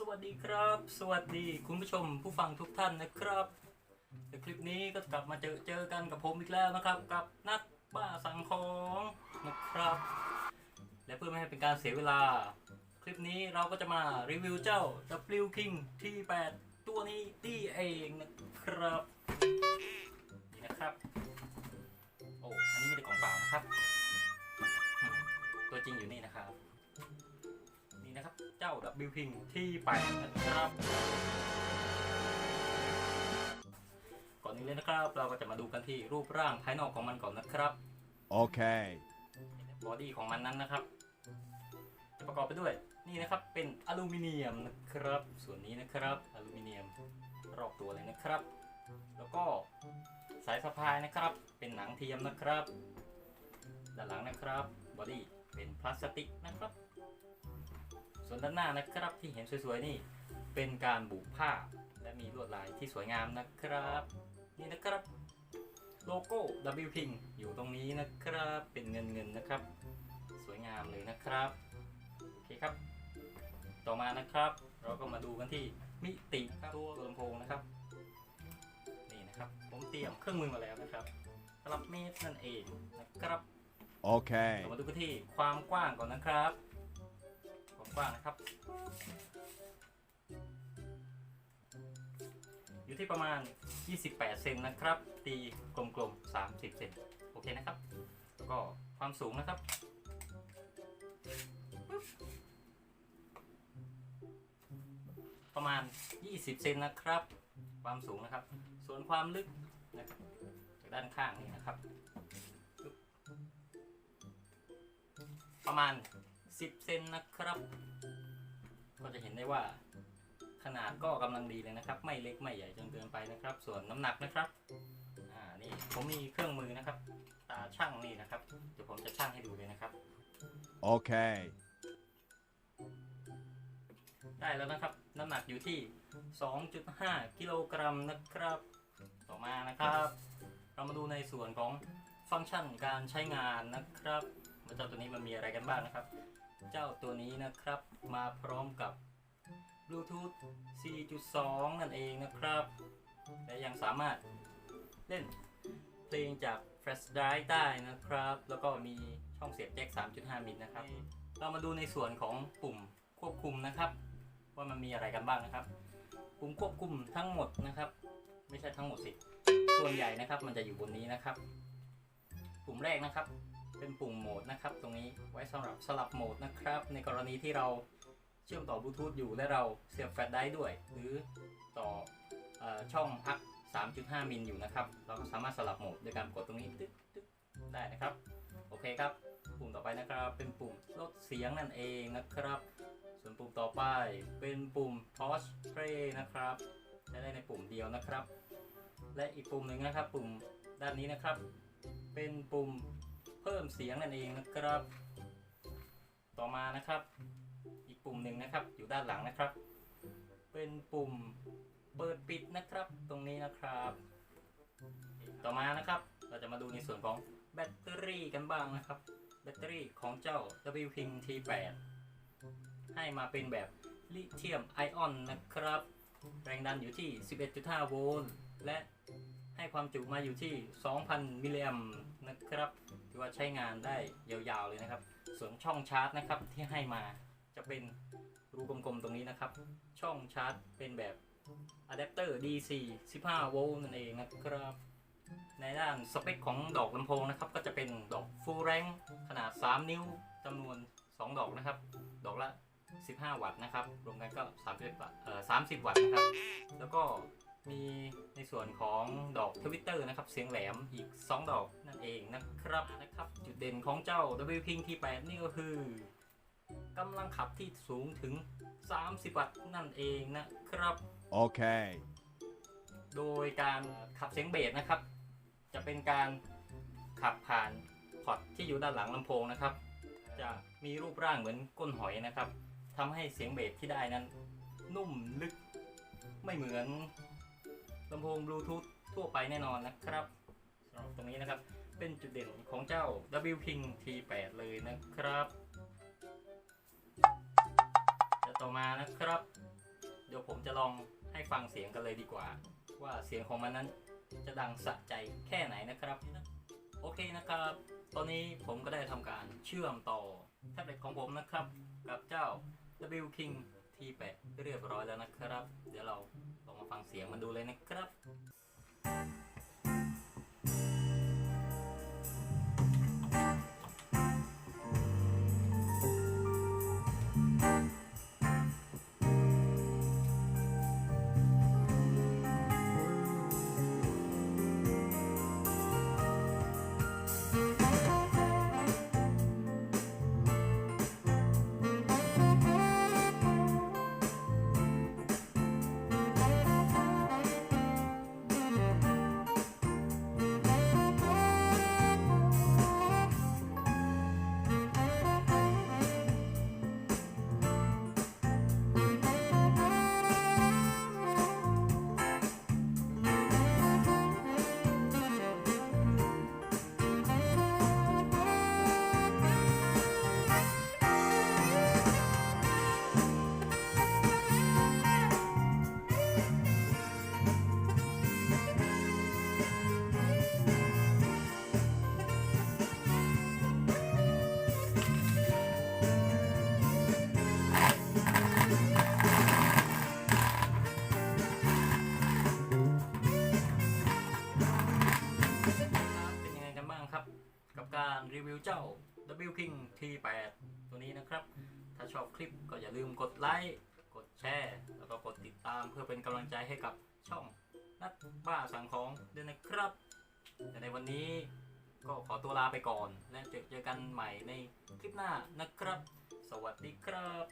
สวัสดีครับ สวัสดีคุณผู้ชมผู้ฟังทุกท่านนะครับในคลิปนี้ก็กลับมาเจอเจอกันกับผมอีกแล้วนะครับ กับนัดบ้าสังของนะครับ และเพื่อไม่ให้เป็นการเสียเวลา คลิปนี้เราก็จะมารีวิวเจ้า W King T8 ตัวนี้ที่เองนะครับนี่นะครับโอ้อันนี้ไม่ได้ของเปล่านะครับ ตัวจริงอยู่นี่นะครับ จ้า W King ที่แปดนะครับ ก่อนนี้เลยนะครับ เราก็จะมาดูกันที่รูปร่างภายนอกของมันก่อนนะครับ Okay. บอดี้ของมันนั้นนะครับ จะประกอบไปด้วยนี่นะครับเป็นอลูมิเนียมนะครับ ส่วนนี้นะครับอลูมิเนียมรอบตัวเลยนะครับ แล้วก็สายสะพายนะครับ เป็นหนังเทียมนะครับ ด้านหลังนะครับบอดี้เป็นพลาสติกนะครับส่ วนด้านหน้านะครับที่เห็นสวยๆนี่เป็นการบุผ้าและมีลวดลายที่สวยงามนะครับ นี่นะครับโลโก้ W Ping อยู่ตรงนี้นะครับเป็นเงินเงินๆนะครับ สวยงามเลยนะครับโอเคครับ ต่อมานะครับ เราก็มาดูกันที่มิติครับตัวลำโพงนะครับนี่นะครับ ผมเตรียมเครื่องมือมาแล้วนะครับสำหรับเมตรนั่นเองนะครับ Okay. เรามาดูกันที่ความกว้างก่อนนะครับความ กว้างนะครับ อยู่ที่ประมาณ 28 เซนนะครับ ตีกลมๆ 30 เซนโอเคนะครับแล้วก็ความสูงนะครับประมาณ 20 เซนนะครับ ความสูงนะครับ ส่วนความลึกนะครับจากด้านข้างนี่นะครับ ประมาณ 10 เซนนะครับ ก็จะเห็นได้ว่าขนาดก็กำลังดีเลยนะครับ ไม่เล็กไม่ใหญ่จนเกินไปนะครับ ส่วนน้ำหนักนะครับอ่านี่ผมมีเครื่องมือนะครับ ตาช่างนี่นะครับเดี๋ยวผมจะช่างให้ดูเลยนะครับ Okay. ได้แล้วนะครับ น้ำหนักอยู่ที่ 2.5 กิโลกรัมนะครับ ต่อมานะครับ เรามาดูในส่วนของฟังก์ชันการใช้งานนะครับว่าเจ้าตัวนี้มันมีอะไรกันบ้างนะครับ เจ้าตัวนี้นะครับ มาพร้อมกับ Bluetooth 4.2 นั่นเองนะครับ และยังสามารถเล่นเพลงจาก Flash Drive ได้นะครับ แล้วก็มีช่องเสียบแจ็ค 3.5 มิลนะครับ เรามาดูในส่วนของปุ่มควบคุมนะครับ ว่ามันมีอะไรกันบ้างนะครับ ปุ่มควบคุมทั้งหมดนะครับ ไม่ใช่ทั้งหมดสิ ส่วนใหญ่นะครับมันจะอยู่บนนี้นะครับ ปุ่มแรกนะครับ เป็นปุ่มโหมดนะครับ ตรงนี้ไว้สำหรับสลับโหมดนะครับ ในกรณีที่เราเชื่อมต่อบลูทูธอยู่และเราเสียบแฟลชไดร์ด้วย หรือต่ออช่องอัพ3.5 มิลอยู่นะครับ เราก็สามารถสลับโหมดโดยการกดตรงนี้ตึ๊กตึ๊กได้นะครับ โอเคครับ ปุ่มต่อไปนะครับ เป็นปุ่มลดเสียงนั่นเองนะครับ ส่วนปุ่มต่อไปเป็นปุ่ม Pause Play นะครับใช้ได้ในปุ่มเดียวนะครับ และอีกปุ่มหนึ่งนะครับ ปุ่มด้านนี้นะครับ เป็นปุ่ม เพิ่มเสียงนั่นเองนะครับ ต่อมานะครับ อีกปุ่มหนึ่งนะครับ อยู่ด้านหลังนะครับ เป็นปุ่มเปิดปิดนะครับ ตรงนี้นะครับ ต่อมานะครับ เราจะมาดูในส่วนของแบตเตอรี่กันบ้างนะครับ แบตเตอรี่ของเจ้า W Ping T8 ให้มาเป็นแบบลิเธียมไอออนนะครับ แรงดันอยู่ที่ 11.5 โวลต์และให้ความจุมาอยู่ที่ 2,000 มิลลิแอมป์นะครับ ถือว่าใช้งานได้ยาวๆเลยนะครับ ส่วนช่องชาร์จนะครับที่ให้มาจะเป็นรูกลมๆตรงนี้นะครับ ช่องชาร์จเป็นแบบอะแดปเตอร์ DC 15 โวลต์นั่นเองนะครับ ในด้านสเปคของดอกลำโพงนะครับ ก็จะเป็นดอก full range ขนาด 3 นิ้วจำนวน 2 ดอกนะครับ ดอกละ 15 วัตต์นะครับ รวมกันก็ 30วัตต์เอ่อ30 วัตต์นะครับ แล้วก็ มีในส่วนของดอกทวิตเตอร์นะครับ เสียงแหลมอีก 2 ดอกนั่นเองนะครับนะครับ จุดเด่นของเจ้า W Ping T8 นี่ก็คือกำลังขับที่สูงถึง 30 วัตต์นั่นเองนะครับ Okay. โดยการขับเสียงเบสนะครับ จะเป็นการขับผ่านพอร์ตที่อยู่ด้านหลังลำโพงนะครับ จะมีรูปร่างเหมือนก้นหอยนะครับทำให้เสียงเบสที่ได้นั้น นุ่มลึกไม่เหมือน ลำโพงบลูทูธทั่วไปแน่นอนนะครับสำหรับตรงนี้นะครับ เป็นจุดเด่นของเจ้า W Ping T8 เลยนะครับและต่อมานะครับ เดี๋ยวผมจะลองให้ฟังเสียงกันเลยดีกว่า ว่าเสียงของมันนั้นจะดังสะใจแค่ไหนนะครับ โอเคนะครับ ตอนนี้ผมก็ได้ทำการเชื่อมต่อแท็บเล็ตของผมนะครับ กับเจ้า W King T8 เรียบร้อยแล้วนะครับ เดี๋ยวเรา ฟังเสียงมันดูเลยนะครับครับ วิวเจ้า W King T8 ตัวนี้นะครับ ถ้าชอบคลิปก็อย่าลืมกดไลค์ กดแชร์ แล้วก็กดติดตามเพื่อเป็นกำลังใจให้กับช่องนัดบ้าสั่งของด้วยนะครับ แต่ในวันนี้ก็ขอตัวลาไปก่อน และเจอเจอกันใหม่ในคลิปหน้านะครับ สวัสดีครับ